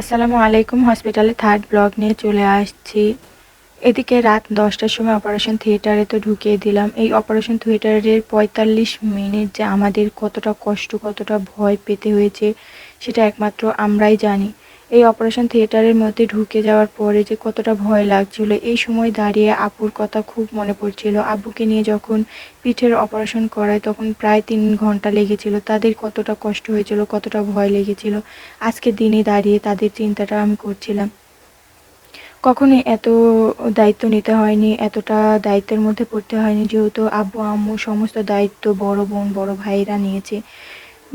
আসসালামু আলাইকুম হসপিটালে থার্ড ব্লক নিয়ে চলে আসছি। এদিকে রাত দশটার সময় অপারেশন থিয়েটারে তো ঢুকিয়ে দিলাম। এই অপারেশন থিয়েটারের পঁয়তাল্লিশ মিনিট যে আমাদের কতটা কষ্ট, কতটা ভয় পেতে হয়েছে, সেটা একমাত্র আমরাই জানি। এই অপারেশন থিয়েটারের মধ্যে ঢুকে যাওয়ার পরে যে কতটা ভয় লাগছিল, এই সময় দাঁড়িয়ে আপুর কথা খুব মনে পড়ছিল। আব্বুকে নিয়ে যখন পিঠের অপারেশন করায়, তখন প্রায় তিন ঘণ্টা লেগেছিল। তাদের কতটা কষ্ট হয়েছিল, কতটা ভয় লেগেছিল, আজকের দিনে দাঁড়িয়ে তাদের চিন্তাটা আমি করছিলাম। কখনোই এত দায়িত্ব নিতে হয়নি, এতটা দায়িত্বের মধ্যে পড়তে হয়নি, যেহেতু আব্বু আম্মু সমস্ত দায়িত্ব বড় বোন, বড় ভাইরা নিয়েছে।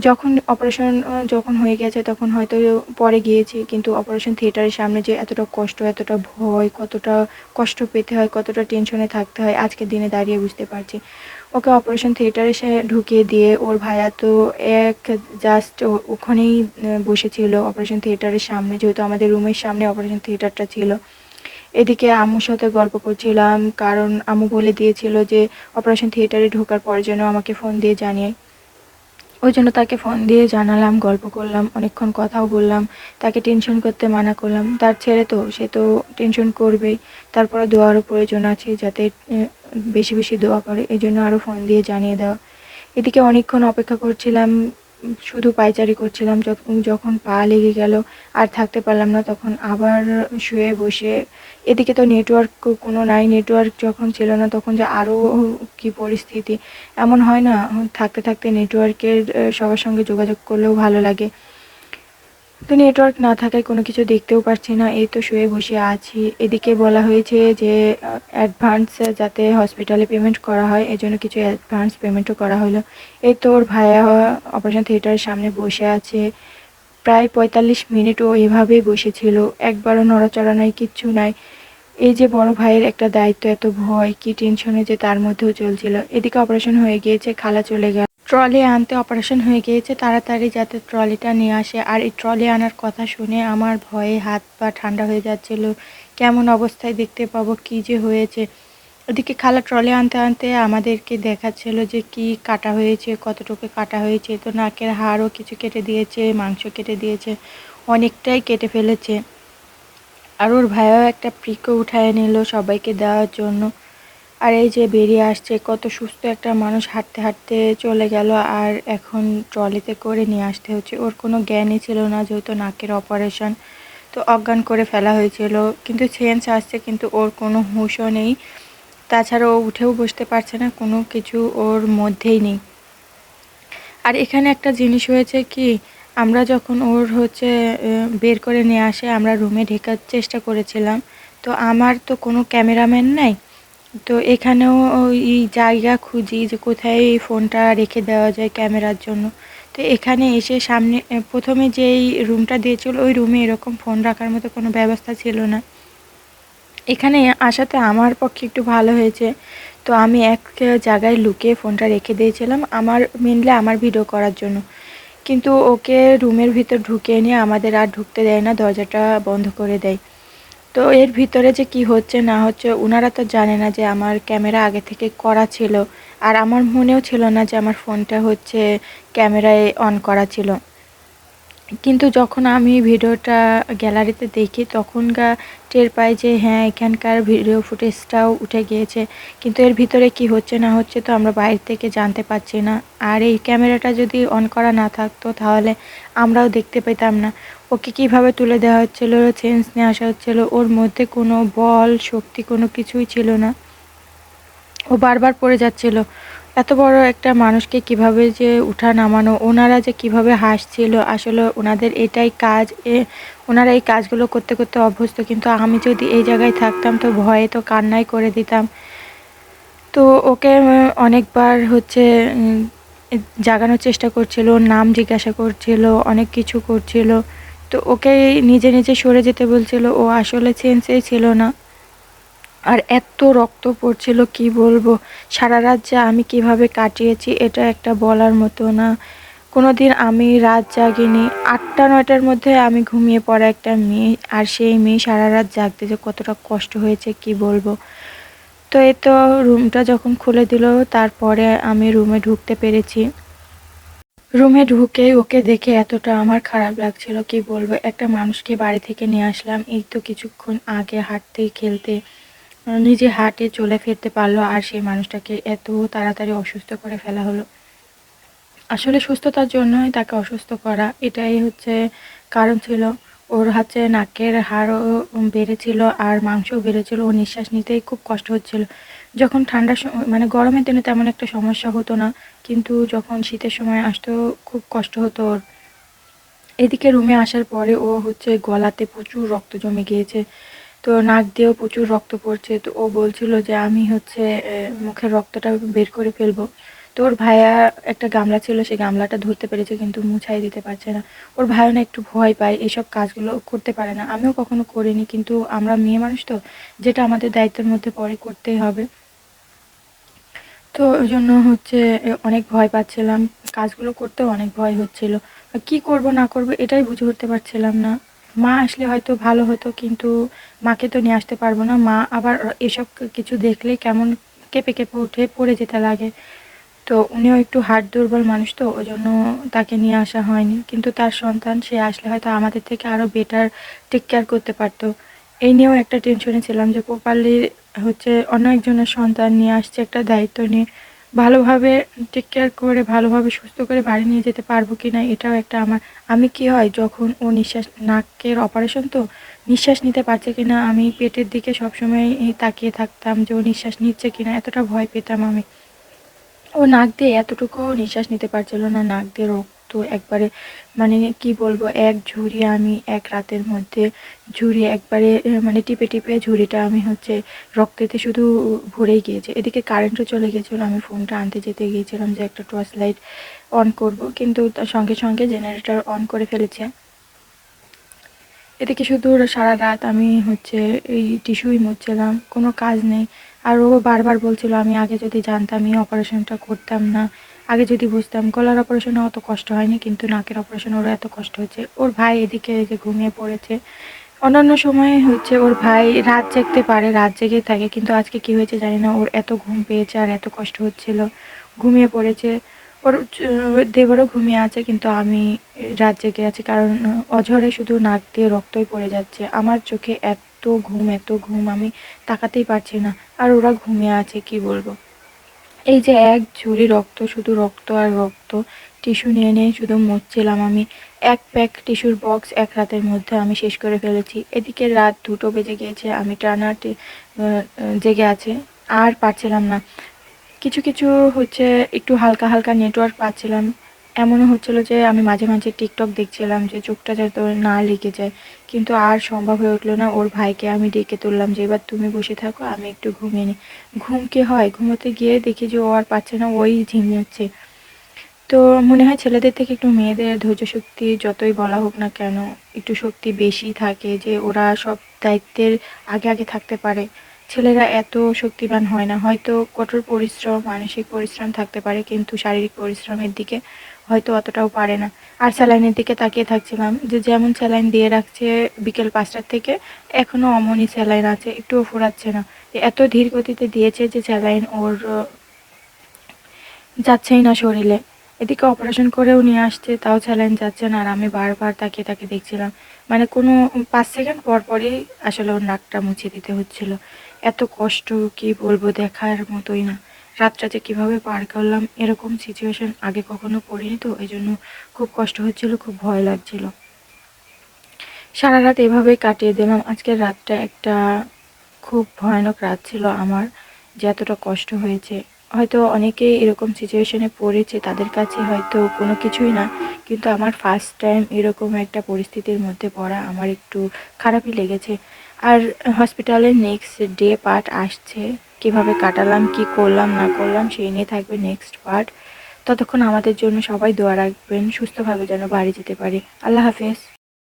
যখন অপারেশন যখন হয়ে গেছে তখন হয়তো পরে গিয়েছি, কিন্তু অপারেশন থিয়েটারের সামনে যে এতটা কষ্ট, এতটা ভয়, কতটা কষ্ট পেতে হয়, কতটা টেনশনে থাকতে হয়, আজকের দিনে দাঁড়িয়ে বুঝতে পারছি। ওকে অপারেশন থিয়েটারে সে ঢুকিয়ে দিয়ে ওর ভাইয়া তো এক জাস্ট ওখানেই বসেছিল অপারেশন থিয়েটারের সামনে, যেহেতু আমাদের রুমের সামনে অপারেশন থিয়েটারটা ছিল। এদিকে আম্মুর সাথে গল্প করছিলাম, কারণ আম্মু বলে দিয়েছিল যে অপারেশন থিয়েটারে ঢোকার পর যেন আমাকে ফোন দিয়ে জানিয়ে। ওই জন্য তাকে ফোন দিয়ে জানালাম, গল্প করলাম, অনেকক্ষণ কথাও বললাম, তাকে টেনশন করতে মানা করলাম। তার ছেলে তো, সে তো টেনশন করবেই। তারপরে দোয়ারও প্রয়োজন আছে যাতে বেশি বেশি দোয়া করে। এই জন্য আরও ফোন দিয়ে জানিয়ে দেওয়া। এদিকে অনেকক্ষণ অপেক্ষা করছিলাম শুধু পায়চারি করছিলাম যখন যখন পা লেগে গেল আর থাকতে পারলাম না তখন আবার শুয়ে বসে। এদিকে তো নেটওয়ার্ক কোনো নাই নেটওয়ার্ক যখন ছিল না তখন যে আরও কি পরিস্থিতি। এমন হয় না, থাকতে থাকতে নেটওয়ার্কের সবার সঙ্গে যোগাযোগ করলেও ভালো লাগে। তো নেটওয়ার্ক না থাকায় কোনো কিছু দেখতেও পারছি না। এই তো শুয়ে বসে আছি। এদিকে বলা হয়েছে যে অ্যাডভান্স যাতে হসপিটালে পেমেন্ট করা হয় এই কিছু অ্যাডভান্স পেমেন্টও করা হলো। এই তো ওর ভাইয়া অপারেশন থিয়েটারের সামনে বসে আছে। প্রায় পঁয়তাল্লিশ মিনিট ও এভাবেই বসেছিল। একবারও নড়াচড়া নাই, কিচ্ছু নাই। এই যে বড় ভাইয়ের একটা দায়িত্ব, এত ভয়, কি টেনশনে যে তার মধ্যেও চলছিল। এদিকে অপারেশন হয়ে গিয়েছে, খালা চলে গেল। ট্রলি আনতে অপারেশন হয়ে গিয়েছে, তাড়াতাড়ি যাতে ট্রলিটা নিয়ে আসে। আর এই ট্রলি আনার কথা শুনে আমার ভয়ে হাত পা ঠান্ডা হয়ে যাচ্ছিল। কেমন অবস্থায় দেখতে পাবো, কি যে হয়েছে? ওদিকে খালা ট্রলি আনতে আনতে আমাদেরকে দেখাচ্ছিল যে কি কাটা হয়েছে, কতটুকু কাটা হয়েছে। তো নাকের হাড়ও কিছু কেটে দিয়েছে, মাংস কেটে দিয়েছে, অনেকটাই কেটে ফেলেছে। আর ওর ভাইও একটা প্রিকো উঠায় নিল সবাইকে দেওয়ার জন্য। আর এই যে বেরিয়ে আসছে, কত সুস্থ একটা মানুষ হাঁটতে হাঁটতে চলে গেল আর এখন ট্রলিতে করে নিয়ে আসতে হচ্ছে। ওর কোনো জ্ঞানই ছিল না যেহেতু নাকের অপারেশন। তো অজ্ঞান করে ফেলা হয়েছিল। কিন্তু সেন্স আসছে, কিন্তু ওর কোনো হুঁশও নেই। তাছাড়া ও উঠেও বসতে পারছে না, কোনো কিছু ওর মধ্যেই নেই। আর এখানে একটা জিনিস হয়েছে কি, আমরা যখন ওর হচ্ছে বের করে নিয়ে আসে, আমরা রুমে ঢেকার চেষ্টা করেছিলাম। তো আমার তো কোনো ক্যামেরাম্যান নাই। তো এখানেও ওই জায়গা খুঁজি যে কোথায় এই ফোনটা রেখে দেওয়া যায় ক্যামেরার জন্য। তো এখানে এসে সামনে প্রথমে যেই রুমটা দিয়েছিল, ওই রুমে এরকম ফোন রাখার মতো কোনো ব্যবস্থা ছিল না। এখানে আসাতে আমার পক্ষে একটু ভালো হয়েছে। তো আমি এক জায়গায় লুকিয়ে ফোনটা রেখে দিয়েছিলাম, আমার মেনলি আমার ভিডিও করার জন্য। কিন্তু ওকে রুমের ভিতর ঢুকিয়ে নিয়ে আমাদের আর ঢুকতে দেয় না, দরজাটা বন্ধ করে দেয়। তো এর ভিতরে যে কি হচ্ছে, না হচ্ছে ওনারা তো জানে না যে আমার ক্যামেরা আগে থেকে করা ছিল। আর আমার মনেও ছিল না যে আমার ফোনটা হচ্ছে ক্যামেরায় অন করা ছিল। কিন্তু যখন আমি ভিডিওটা গ্যালারিতে দেখি তখন গা টের পাই যে হ্যাঁ এখানকার ভিডিও ফুটেজটাও উঠে গিয়েছে। কিন্তু এর ভিতরে কি হচ্ছে, না হচ্ছে তো আমরা বাইরে থেকে জানতে পারছি না। আর এই ক্যামেরাটা যদি অন করা না থাকতো, তাহলে আমরাও দেখতে পেতাম না। ওকে কীভাবে তুলে দেওয়া হচ্ছিল চেঞ্জ নিয়ে আসা হচ্ছিল, ওর মধ্যে কোনো বল, শক্তি কোনো কিছুই ছিল না। ও বারবার পড়ে যাচ্ছিল। এত বড় একটা মানুষকে কীভাবে যে উঠা নামানো, ওনারা যে কীভাবে হাসছিল, আসলে ওনাদের এটাই কাজ, এ ওনারা এই কাজগুলো করতে করতে অভ্যস্ত। কিন্তু আমি যদি এই জায়গায় থাকতাম তো ভয়ে তো কান্নাই করে দিতাম। তো ওকে অনেকবার হচ্ছে জাগানোর চেষ্টা করছিল, নাম জিজ্ঞাসা করছিল, অনেক কিছু করছিল। তো ওকে নিজে নিজে সরে যেতে বলছিল, ও আসলে সেন্সেই ছিল না। আর এত রক্ত পড়ছিল, কি বলব? সারা রাত যা আমি কীভাবে কাটিয়েছি, এটা একটা বলার মতো না। কোনো দিন আমি রাত জাগিনি। আটটা, নয়টার মধ্যে আমি ঘুমিয়ে পড়া একটা মেয়ে, আর সেই মেয়ে সারা রাত জাগতে যে কতটা কষ্ট হয়েছে, কি বলব? তো এই তো রুমটা যখন খুলে দিল, তারপরে আমি রুমে ঢুকতে পেরেছি। রুমে ঢুকে ওকে দেখে এতটা আমার খারাপ লাগছিল, কি বলব? একটা মানুষকে বাড়ি থেকে নিয়ে আসলাম, এই তো কিছুক্ষণ আগে হাঁটতে, খেলতে। নিজে হাটে চলে ফিরতে পারল আর সেই মানুষটাকে এত তাড়াতাড়ি অসুস্থ করে ফেলা হলো। আসলে সুস্থতার জন্যই তাকে অসুস্থ করা, এটাই হচ্ছে কারণ ছিল। ওর হচ্ছে নাকের হাড়ও বেড়েছিল আর মাংসও বেড়েছিল। ও নিঃশ্বাস নিতেই খুব কষ্ট হচ্ছিল। যখন ঠান্ডার সময় মানে গরমের দিনে তেমন একটা সমস্যা হতো না, কিন্তু যখন শীতের সময় আসতো খুব কষ্ট হতো ওর। এদিকে রুমে আসার পরে ও হচ্ছে গলাতে প্রচুর রক্ত জমে গিয়েছে। তো নাক দিয়েও প্রচুর রক্ত পড়ছে। তো ও বলছিল যে, আমি হচ্ছে মুখের রক্তটা বের করে ফেলব। তো ওর ভাইয়া একটা গামলা ছিল, সেই গামলাটা ধরতে পেরেছে, কিন্তু মুছাই দিতে পারছে না। ওর ভাইও না একটু ভয় পায়, এসব কাজগুলো করতে পারে না। আমিও কখনো করিনি, কিন্তু আমরা মেয়ে মানুষ তো, যেটা আমাদের দায়িত্বের মধ্যে পরে করতেই হবে। তো ওই জন্য হচ্ছে অনেক ভয় পাচ্ছিলাম। কাজগুলো করতেও অনেক ভয় হচ্ছিল। কি করব, না করব, এটাই বুঝে উঠতে পারছিলাম না। মা আসলে হয়তো ভালো হতো, কিন্তু মাকে তো নিয়ে আসতে পারব না। মা আবার এসব কিছু দেখলেই কেমন কেঁপে কেঁপে উঠে পড়ে যেতে লাগে। তো উনিও একটু হার্ট দুর্বল মানুষ তো ওই জন্য তাকে নিয়ে আসা হয়নি। কিন্তু তার সন্তান, সে আসলে হয়তো আমাদের থেকে আরও বেটার টেক কেয়ার করতে পারতো। এই নিয়েও একটা টেনশনে ছিলাম যে, প্রপারলি হচ্ছে অন্য একজনের সন্তান নিয়ে আসছে একটা দায়িত্ব নিয়ে। ভালোভাবে টেক কেয়ার করে, ভালোভাবে সুস্থ করে বাড়ি নিয়ে যেতে পারব কি না এটাও একটা আমার, আমি কি হয় যখন ও নিঃশ্বাস, নাকের অপারেশন তো নিঃশ্বাস নিতে পারছে কি না আমি পেটের দিকে সবসময় তাকিয়ে থাকতাম যে ও নিঃশ্বাস নিচ্ছে কি না এতটা ভয় পেতাম আমি। ও নাক দিয়ে এতটুকু নিঃশ্বাস নিতে পারছিল না, নাক দিয়ে রক্ত একবারে মানে কি বলব, এক ঝুড়ি আমি এক রাতের মধ্যে ঝুড়ি একবারে মানে টিপে টিপে ঝুড়িটা আমি হচ্ছে রক্তেতে শুধু ভরেই গিয়েছে। এদিকে কারেন্টও চলে গেছিল আমি ফোনটা আনতে যেতে গিয়েছিলাম যে একটা টর্চ লাইট অন করব, কিন্তু সঙ্গে সঙ্গে জেনারেটর অন করে ফেলেছে। এদিকে শুধু সারা রাত আমি হচ্ছে এই টিস্যুই মুছছিলাম, কোনো কাজ নেই। আর ও বারবার বলছিল আমি আগে যদি জানতাম এই অপারেশনটা করতাম না। আগে যদি বুঝতাম গলার অপারেশনে অত কষ্ট হয়নি, কিন্তু নাকের অপারেশন ওর এত কষ্ট হচ্ছে। ওর ভাই এদিকে যে ঘুমিয়ে পড়েছে। অন্যান্য সময়ে হচ্ছে ওর ভাই রাত জাগতে পারে, রাত জেগে থাকে, কিন্তু আজকে কি হয়েছে জানি না। ওর এত ঘুম পেয়েছে আর এত কষ্ট হচ্ছিল। ঘুমিয়ে পড়েছে। ওর দেবরও ঘুমিয়ে আছে, কিন্তু আমি রাত জেগে আছি, কারণ অঝরে শুধু নাক দিয়ে রক্তই পড়ে যাচ্ছে। আমার চোখে এত ঘুম এত ঘুম, আমি তাকাতেই পারছি না। আর ওরা ঘুমিয়ে আছে, কি বলব? এই যে এক ঝুড়ি রক্ত, শুধু রক্ত আর রক্ত। টিস্যু নিয়ে নিয়ে শুধু মরছিলাম আমি। এক প্যাক টিস্যুর বক্স এক রাতের মধ্যে আমি শেষ করে ফেলেছি। এদিকে রাত দুটো বেজে গিয়েছে, আমি টানা জেগে আছে। আর পারছিলাম না। কিছু কিছু হচ্ছে, একটু হালকা হালকা নেটওয়ার্ক পাচ্ছিলাম। এমনও হচ্ছিল যে আমি মাঝে মাঝে টিকটক দেখছিলাম যে চোখটা যাতে না লেগে যায়। কিন্তু আর সম্ভব হয়ে উঠল না ওর ভাইকে আমি ডেকে তুললাম যে, এবার তুমি বসে থাকো, আমি একটু ঘুমিয়ে নিই ঘুম কি হয়? ঘুমোতে গিয়ে দেখি যে ও আর পাচ্ছে না, ওই ঝিমিয়েছে। তো মনে হয় ছেলেদের থেকে একটু মেয়েদের ধৈর্য শক্তি যতই বলা হোক না কেন, একটু শক্তি বেশি থাকে যে ওরা সব দায়িত্বের আগে আগে থাকতে পারে। ছেলেরা এত শক্তিবান হয় না। হয়তো কঠোর পরিশ্রম, মানসিক পরিশ্রম থাকতে পারে, কিন্তু শারীরিক পরিশ্রমের দিকে হয়তো অতটাও পারে না। আর স্যালাইনের দিকে তাকিয়ে থাকছিলাম যে যেমন স্যালাইন দিয়ে রাখছে বিকেল পাঁচটার থেকে এখনও অমনই স্যালাইন আছে, একটুও ফোরাচ্ছে না। এত ধীর গতিতে দিয়েছে যে স্যালাইন ওর, যাচ্ছেই না শরীরে। এদিকে অপারেশন করেও নিয়ে আসছে, তাও স্যালাইন যাচ্ছে না, আর আমি বারবার তাকিয়ে তাকে দেখছিলাম। মানে কোনো পাঁচ সেকেন্ড পর পরই আসলে ওর নাকটা মুছে দিতে হচ্ছিল। এত কষ্ট, কি বলব, দেখার মতোই না। রাতটা যে কীভাবে পার করলাম এরকম সিচুয়েশন আগে কখনো পড়িনি তো, এই জন্য খুব কষ্ট হচ্ছিল, খুব ভয় লাগছিল। সারা রাত এভাবেই কাটিয়ে দিলাম। আজকের রাতটা একটা খুব ভয়ানক রাত ছিল আমার, যে এতটা কষ্ট হয়েছে। হয়তো অনেকে এরকম সিচুয়েশনে পড়েছে, তাদের কাছে হয়তো কোনো কিছুই না, কিন্তু আমার ফার্স্ট টাইম এরকম একটা পরিস্থিতির মধ্যে পড়া আমার একটু খারাপই লেগেছে। আর হসপিটালের নেক্সট ডে পার্ট আসছে। কীভাবে কাটালাম, কি করলাম, না করলাম, সেই নিয়ে থাকবে নেক্সট পার্ট ততক্ষণ আমাদের জন্য সবাই দোয়া রাখবেন, সুস্থভাবে যেন বাড়ি যেতে পারি। আল্লাহ হাফেজ।